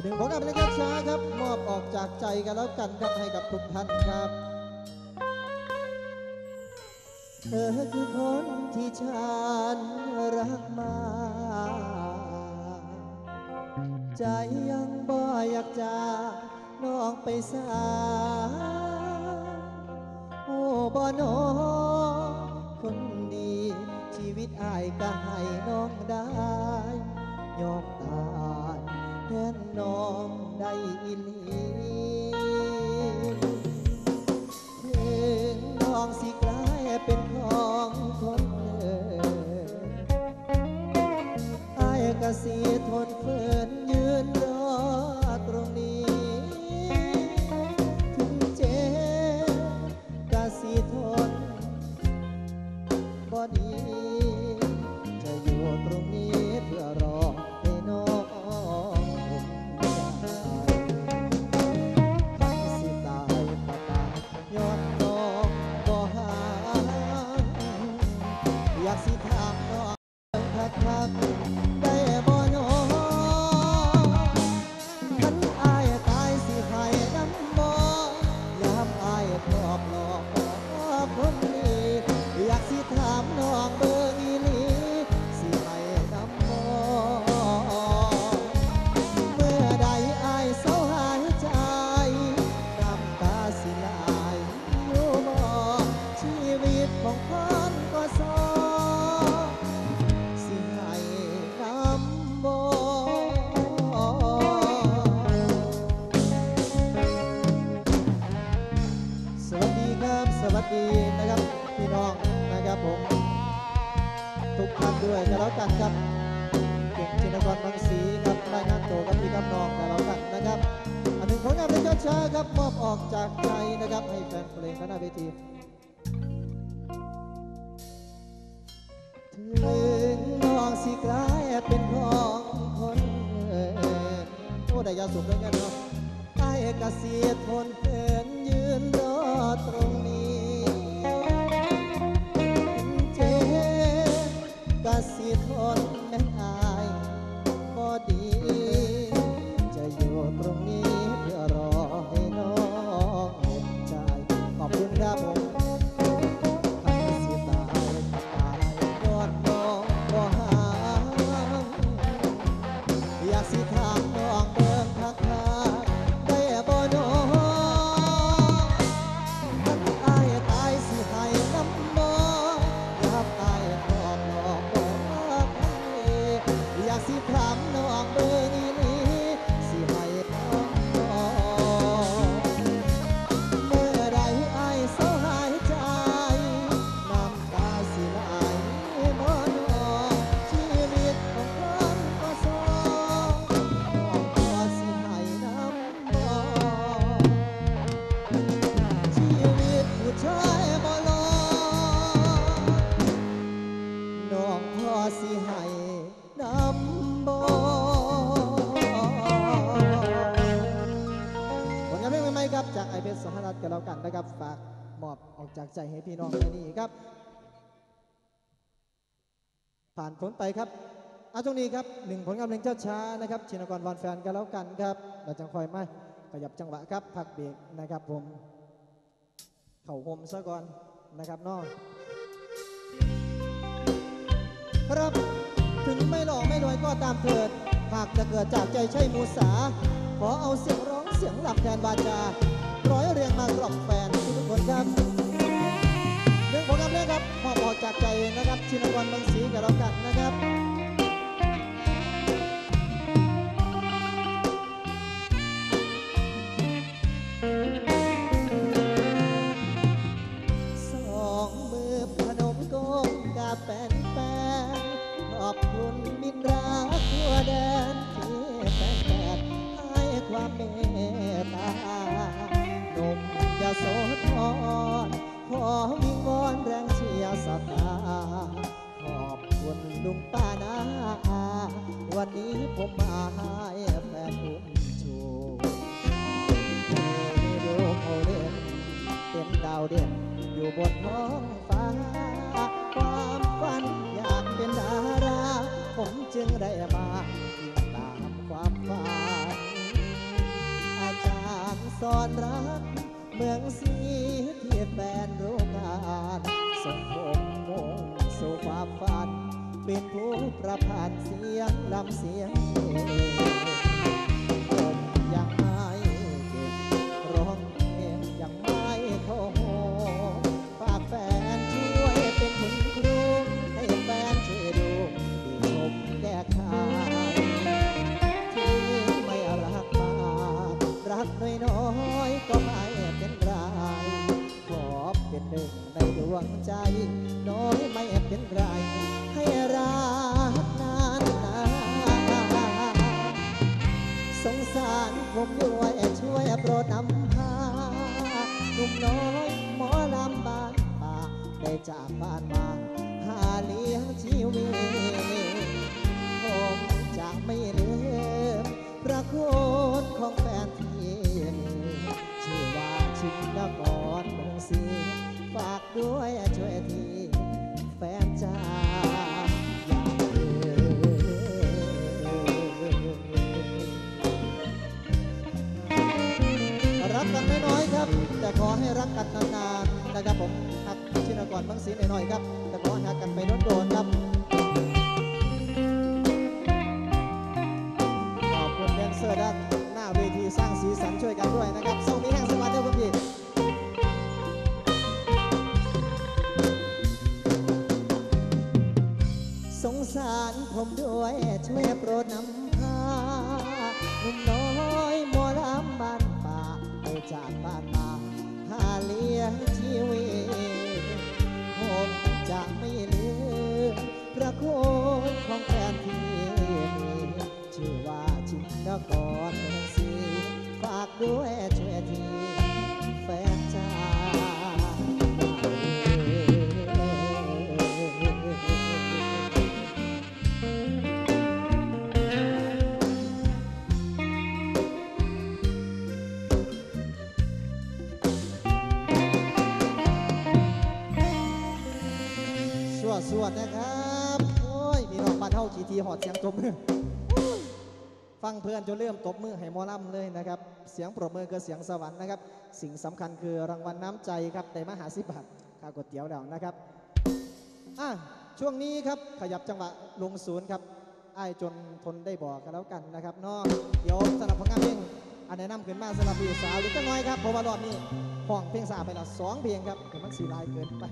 หนึ่งผลงานเพลงช้าครับ มอบออกจากใจกันแล้วกันครับให้กับทุกท่านครับ เธอคือคนที่ฉันรักมา ใจยังบ่อยากจากนองไปสาโอ้บ่นอคนดีชีวิตอายก็ให้น้องได้ ยอมตาย นน้องได้อีหลีถึงน้องสิกลายเป็นของคนเธอไอายกะสิทนเฟิน ออกจากใจให้พี่น้องในนี้ครับ ผ่านผลไปครับอาช่วงนี้ครับหนึ่งผลงานเพลงช้าๆนะครับชินกรวันแฟนกันแล้วกันครับเราจังคอยมาขยับจังหวะครับพักเบรกนะครับผม เข่าหมซะก่อนนะครับน้องครับถึงไม่หล่อไม่รวยก็ตามเถิด หากจะเกิดจากใจใช่มูสา ขอเอาเสียงร้องเสียงหลับแทนวาจา ร้อยเรียงมากรอบแฟนทุกคนครับ เรื่องผลงานเพลงครับมอบออกจากใจนะครับชินกรบางสีกับเรากันนะครับ อนรัก เมืองสีที่แฟนโรู้งานส่งผมมงสู่ความฝัน เป็นผู้ประพันธ์เสียงลำเสียงเง หนึ่งในดวงใจ น้อยไม่เป็นไร ให้รักนานนานสงสารผมด้วยช่วยโปรดนำพาหนุ่มน้อยหมอลำบานป่าได้จากบ้านมาหาเลี้ยงชีวิตผมจะไม่ลืมพระคุณของแฟน ด้วยช่วยทีแฟนจ้ารักกันน้อยๆครับ แต่ขอให้รักกันนานๆนะครับผมหักชินกรเมืองศรีหน่อยๆครับ แต่ขอหักกันไปโดนๆครับขอบคุณแดนเซอร์ด้านหน้าเวทีสร้างสีสันช่วยกันด้วยนะครับส่งนี้แห่งส ผมด้วยช่วยโปรดนำ ตบมือ ฟังเพื่อนจนเริ่มตบมือให้มอลำเลยนะครับ เสียงปรบมือคือเสียงสวรรค์นะครับ สิ่งสำคัญคือรางวัลน้ำใจครับในมหาสิบบาทค่าก๋วยเตี๋ยวเดานะครับอะช่วงนี้ครับขยับจังหวะลงศูนย์ครับไอ้จนทนได้บอกกันแล้วกันนะครับนอกเดี๋ยวสำหรับผลงานเพลงอันแนะนำขึ้นมาสำหรับพี่สาวหรือก็น้อยครับเพราะว่ารอบนี้ห้องเพลงสาไปแล้วสองเพลงครับเดี๋ยวมันสีลายเกินไป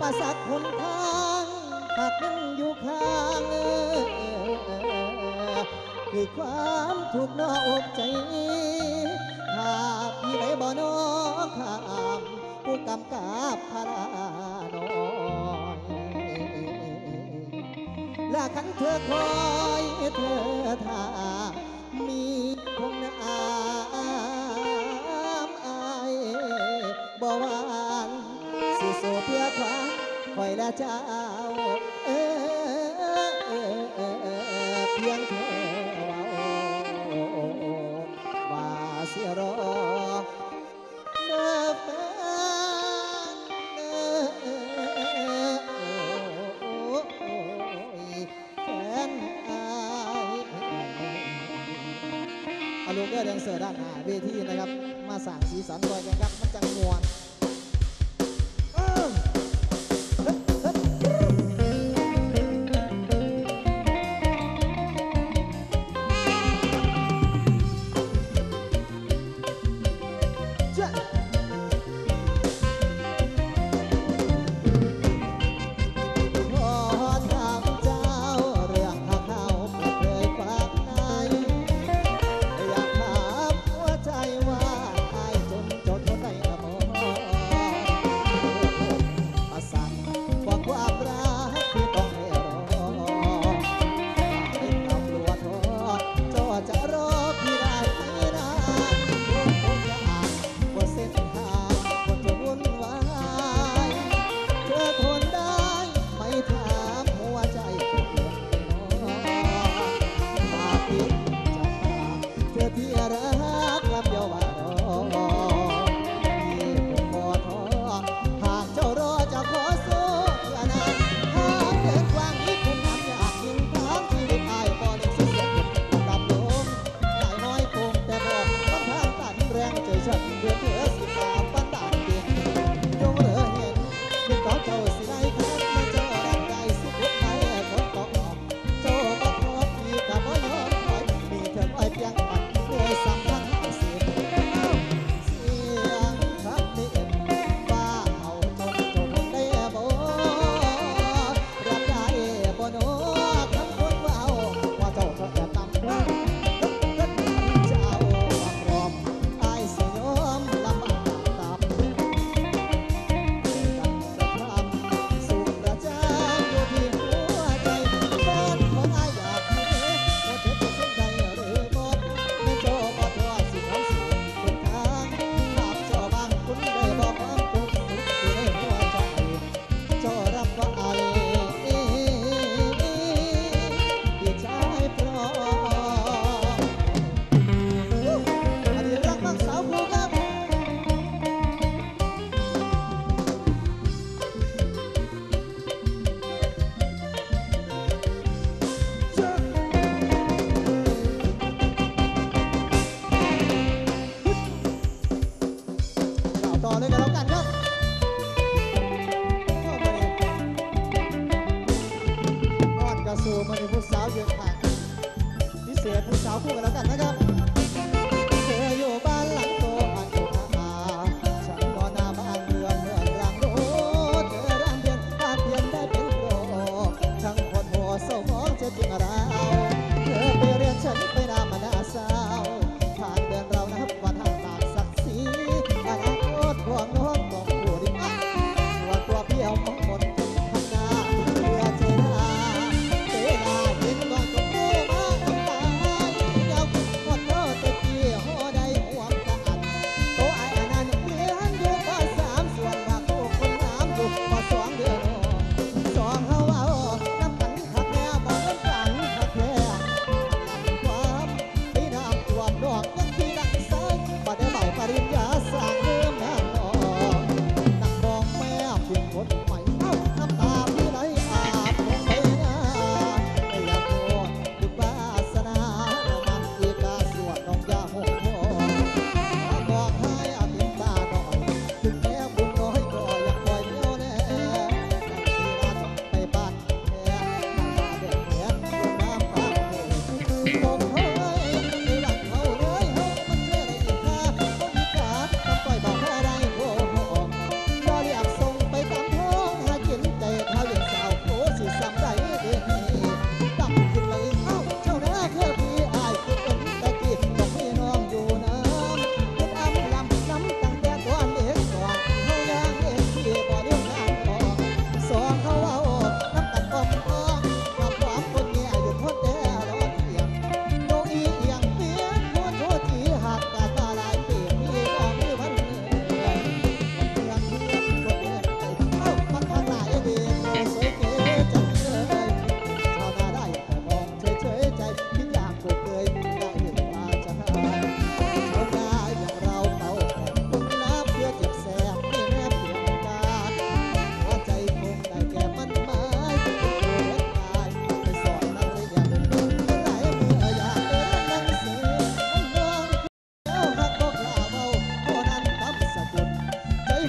ปสรรคหนทางหากยังอยู่ข้างคือความทุกข์นอกใจถ้าพี่ไหนบ่นอข้ามผู้กำกับพาราน้อยและขันเธอคอยเธอท่ามี ละเจ้าเออเออเพียงเธอว่าเสียรอเด้อแฟนเด้อโอ้ยแฟนอายเอาลูกเด้อแดนเซอด้านหน้าเวทีนะครับ มาสั่งสีสันด้วยกันครับ มันจังมวน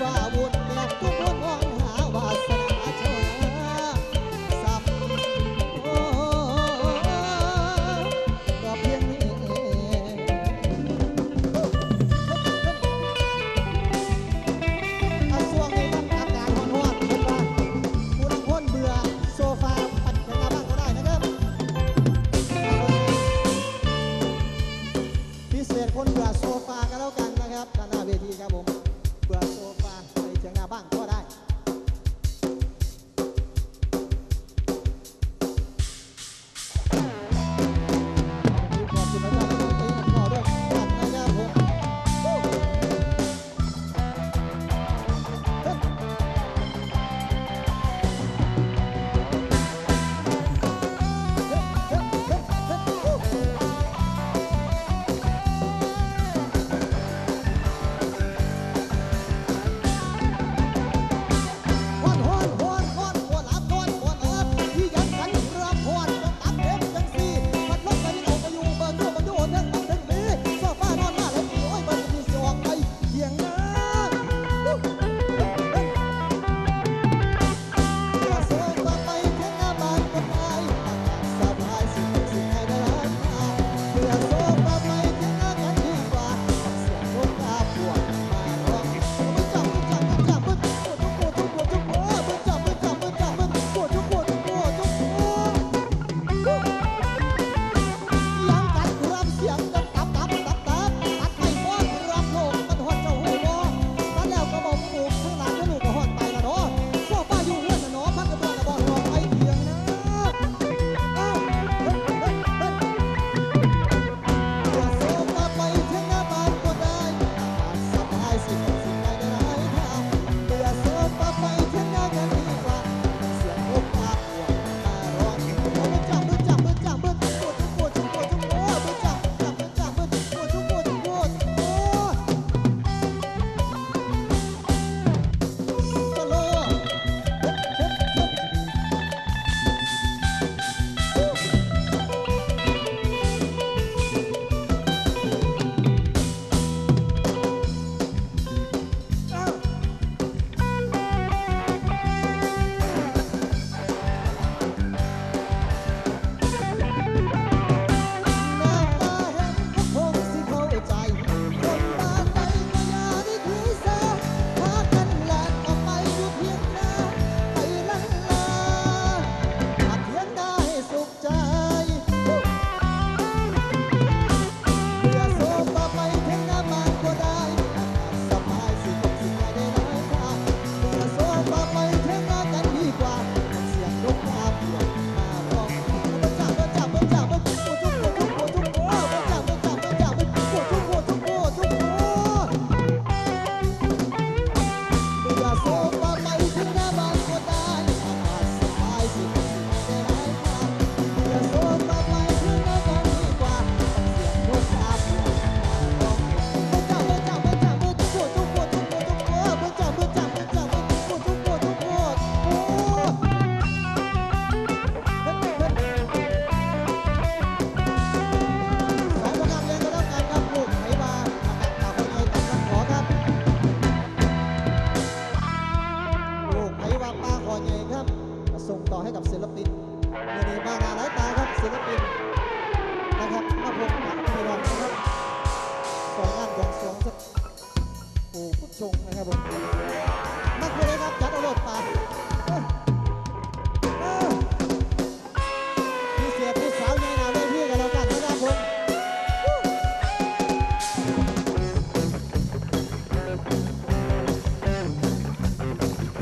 ಬಾವು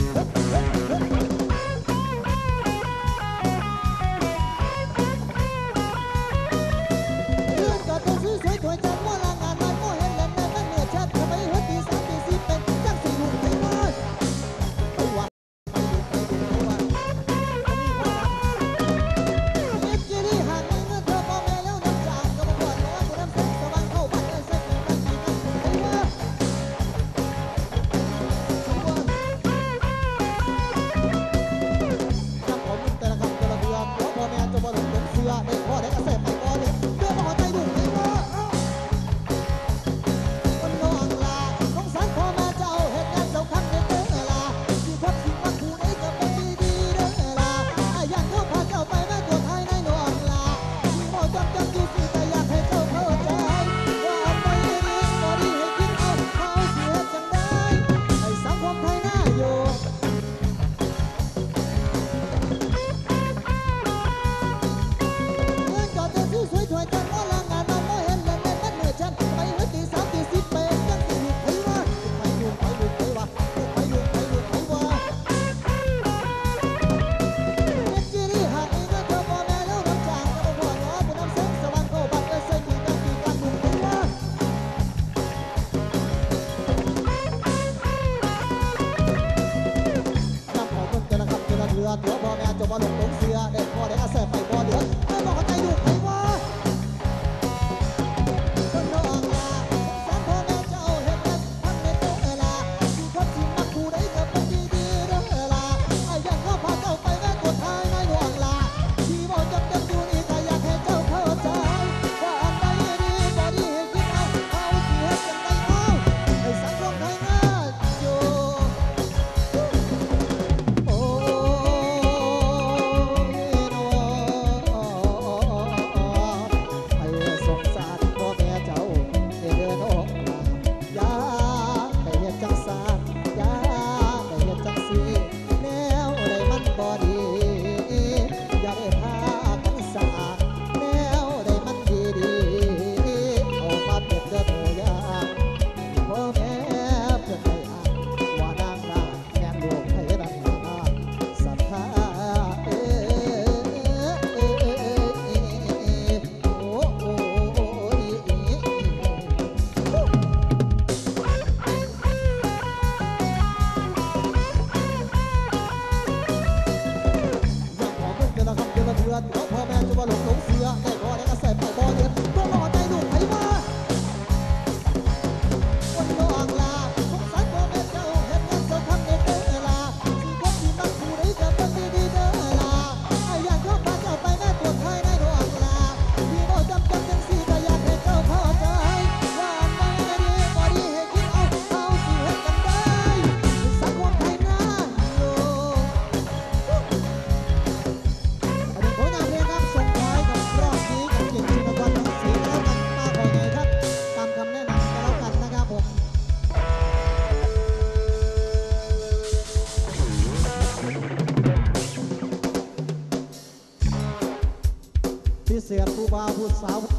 Oh. ผู้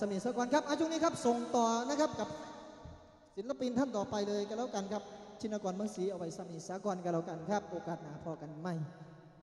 สมีสักก่อนครับอาช่วงนี้ครับส่งต่อนะครับกับศิลปินท่านต่อไปเลยกันแล้วกันครับ ชินกรเมืองศรีเอาไว้สมีสากรกันแล้วกันครับ โอกาสหน้าพอกันไหม